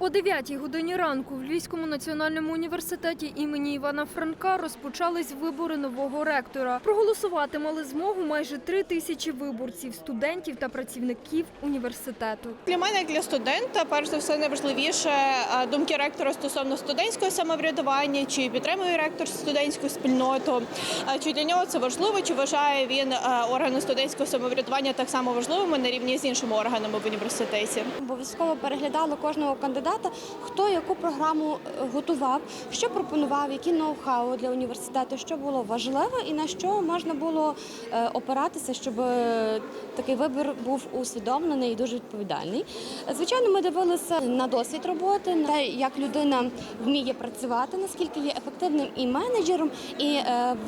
О 9 годині ранку в Львівському національному університеті імені Івана Франка розпочались вибори нового ректора. Проголосувати мали змогу майже три тисячі виборців, студентів та працівників університету. Для мене, як для студента, перш за все найважливіше думки ректора стосовно студентського самоврядування, чи підтримує ректор студентську спільноту, чи для нього це важливо, чи вважає він органи студентського самоврядування так само важливими на рівні з іншими органами в університеті. Обов'язково переглядали кожного кандидата, хто яку програму е, готував, що пропонував, які ноу-хау для університету, що було важливо і на що можна було е, опиратися, щоб е, такий вибір був усвідомлений і дуже відповідальний. Звичайно, ми дивилися на досвід роботи, на те, як людина вміє працювати, наскільки є ефективним і менеджером, і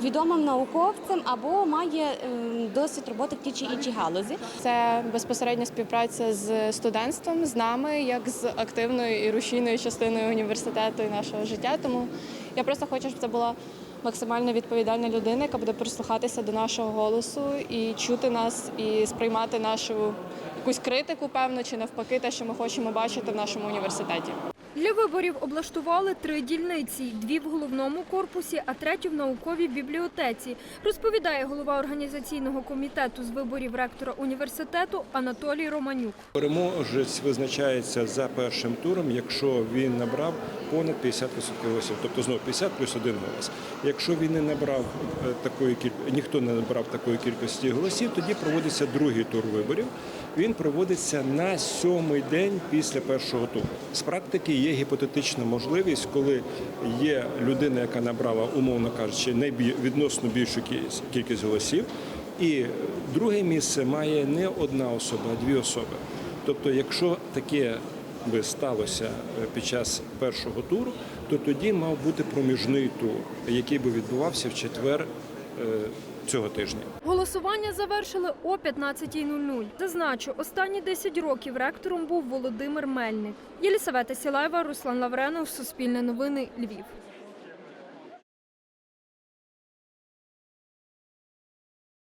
відомим науковцем або має е, досвід роботи в тій чи іншій галузі. Це безпосередня співпраця з студентством, з нами, як з активною і рушійною частиною університету і нашого життя. Тому я просто хочу, щоб це була максимально відповідальна людина, яка буде прислухатися до нашого голосу і чути нас, і сприймати нашу якусь критику, певно, чи навпаки, те, що ми хочемо бачити в нашому університеті. Для виборів облаштували три дільниці: дві в головному корпусі, а третю в науковій бібліотеці. Розповідає голова організаційного комітету з виборів ректора університету Анатолій Романюк. Переможець визначається за першим туром, якщо він набрав понад 50% голосів, тобто знову 50 плюс один голос. Якщо він не набрав е, такої ніхто не набрав такої кількості голосів, тоді проводиться другий тур виборів. Він проводиться на сьомий день після першого туру. З практики є гіпотетична можливість, коли є людина, яка набрала, умовно кажучи, відносно більшу кількість- кількість голосів. І друге місце має не одна особа, а дві особи. Тобто, якщо таке би сталося е, під час першого туру, то тоді мав бути проміжний тур, який би відбувався в четвер е, цього тижня. Голосування завершили о 15.00. Зазначу, останні 10 років ректором був Володимир Мельник. Єлісавета Сілаєва, Руслан Лавренов, Суспільне новини, Львів.